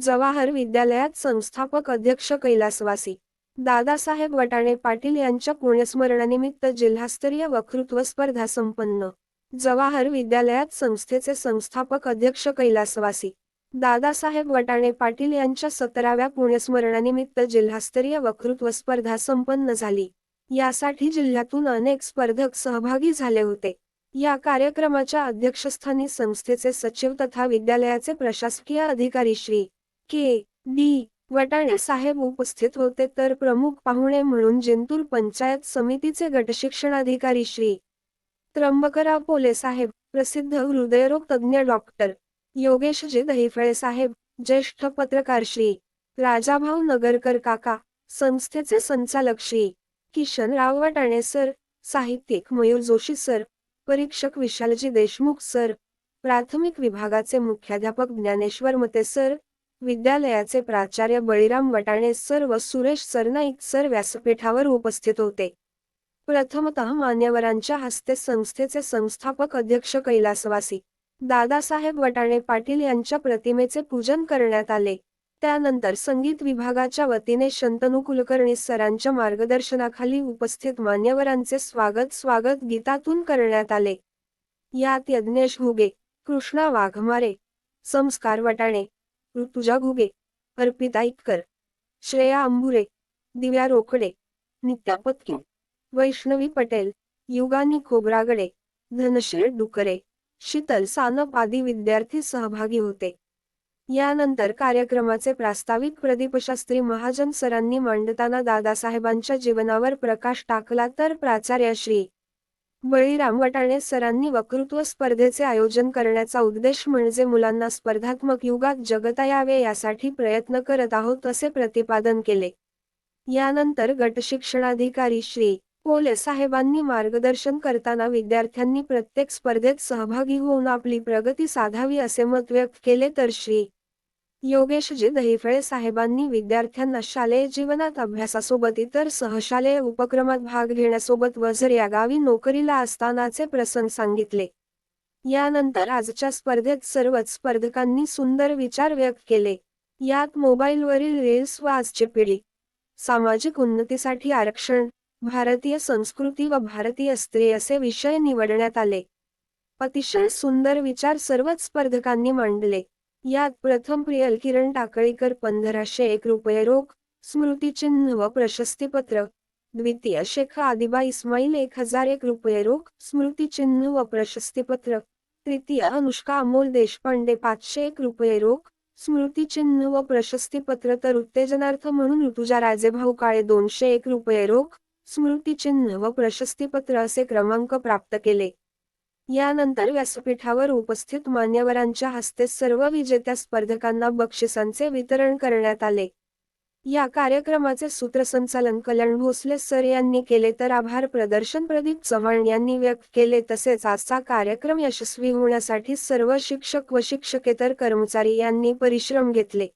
जवाहर विद्यालयात संस्थापक अध्यक्ष कैलासवासी. दादासाहेब वटाणे पाटील यांच्या पुण्यस्मरणानिमित्त जिल्हास्तरीय वक्तृत्व स्पर्धा संपन्न. जवाहर विद्यालयात संस्थेचे संस्थापक अध्यक्ष कैलासवासी. दादासाहेब वटाणे पाटील यांच्या सतराव्या पुण्यस्मरणानिमित्त जिल्हास्तरीय वक्तृत्व स्पर्धा संपन्न झाली. यासाठी जिल्ह्यातून अनेक स्पर्धक सहभागी झाले होते. या कार्यक्रमाच्या अध्यक्षस्थानी संस्थेचे सचिव तथा विद्यालयाचे प्रशासकीय अधिकारी श्री. के डी वटाणे साहेब उपस्थित होते तर प्रमुख पाहुणे म्हणून जिंतूर पंचायत समितीचे गटशिक्षणाधिकारी श्री. त्र्यंबकराव पोले साहेब प्रसिद्ध हृदयरोग तज्ज्ञ डॉक्टर योगेशजी दहिफळे साहेब ज्येष्ठ पत्रकार श्री. राजाभाऊ नगरकर काका संस्थेचे संचालक श्री. किशनराव वटाणे सर साहित्यिक मयूर जोशी सर परीक्षक विशालजी देशमुख सर प्राथमिक विभागाचे मुख्याध्यापक ज्ञानेश्वर मते सर विद्यालयाचे प्राचार्य बळीराम वटाणे सर व सुरेश सरनाईक सर व्यासपीठावर उपस्थित होते. प्रथमतः मान्यवरांच्या हस्ते संस्थेचे संस्थापक अध्यक्ष कैलासवासी दादासाहेब वटाणे पाटील यांच्या प्रतिमेचे पूजन करण्यात आले. त्यानंतर संगीत विभागाच्या वतीने शंतनू कुलकर्णी सरांच्या मार्गदर्शनाखाली उपस्थित मान्यवरांचे स्वागत स्वागत गीतातून करण्यात आले. यात यज्ञेश घुगे कृष्णा वाघमारे संस्कार वटाणे ऋतुजा घुगे. अर्पित इतकर श्रेया अंबुरे. दिव्या रोकडे. नित्या पत्की. वैष्णवी पटेल. युगानी खोब्रागडे. धनश्री डुकरे. शीतल सानप आदी विद्यार्थी सहभागी होते. यानंतर कार्यक्रमाचे प्रास्ताविक प्रदीपशास्त्री महाजन सरांनी मांडताना दादासाहेबांच्या जीवनावर प्रकाश टाकला तर प्राचार्य श्री. बळीराम रामवटाणे सरांनी वक्तृत्व स्पर्धेचे आयोजन करण्याचा उद्देश म्हणजे मुलांना स्पर्धात्मक युगात जगता यावे यासाठी प्रयत्न करत आहोत असे प्रतिपादन केले. यानंतर गटशिक्षणाधिकारी श्री. पोले साहेबांनी मार्गदर्शन करताना विद्यार्थ्यांनी प्रत्येक स्पर्धेत सहभागी होऊन आपली प्रगती साधावी असे मत व्यक्त केले तर श्री. योगेशजी दहिफळे साहेबांनी विद्यार्थ्यांना शालेय जीवनात अभ्यासासोबत इतर सहशालेय उपक्रमात भाग घेण्यासोबत वझर या गावी नोकरीला असतानाचे प्रसंग सांगितले. यानंतर आजच्या स्पर्धेत सर्वच स्पर्धकांनी सुंदर विचार व्यक्त केले. यात मोबाईलवरील रील्स व आजची पिढी. सामाजिक उन्नतीसाठी आरक्षण भारतीय संस्कृती व भारतीय स्त्री असे विषय निवडण्यात आले. अतिशय सुंदर विचार सर्वच स्पर्धकांनी मांडले. यात प्रथम प्रियल किरण टाकळीकर पंधराशे एक रुपये रोख स्मृतिचिन्ह व प्रशस्तीपत्र द्वितीय शेख आदिबा इस्माईल एक हजार एक रुपये रोख स्मृतिचिन्ह व प्रशस्तीपत्र तृतीय अनुष्का अमोल देशपांडे पाचशे एक रुपये रोख स्मृतिचिन्ह व प्रशस्तीपत्र तर उत्तेजनार्थ म्हणून ऋतुजा राजेभाऊ काळे दोनशे एक रुपये रोख स्मृतिचिन्ह व प्रशस्तीपत्र असे क्रमांक प्राप्त केले. यानंतर व्यासपीठावर उपस्थित मान्यवरांच्या हस्ते सर्व विजेत्या स्पर्धकांना बक्षिसांचे वितरण करण्यात आले. या कार्यक्रमाचे सूत्रसंचालन कल्याण भोसले सर यांनी केले तर आभार प्रदर्शन प्रदीप चव्हाण यांनी व्यक्त केले तसेच आजचा कार्यक्रम यशस्वी होण्यासाठी सर्व शिक्षक व शिक्षकेतर कर्मचारी यांनी परिश्रम घेतले.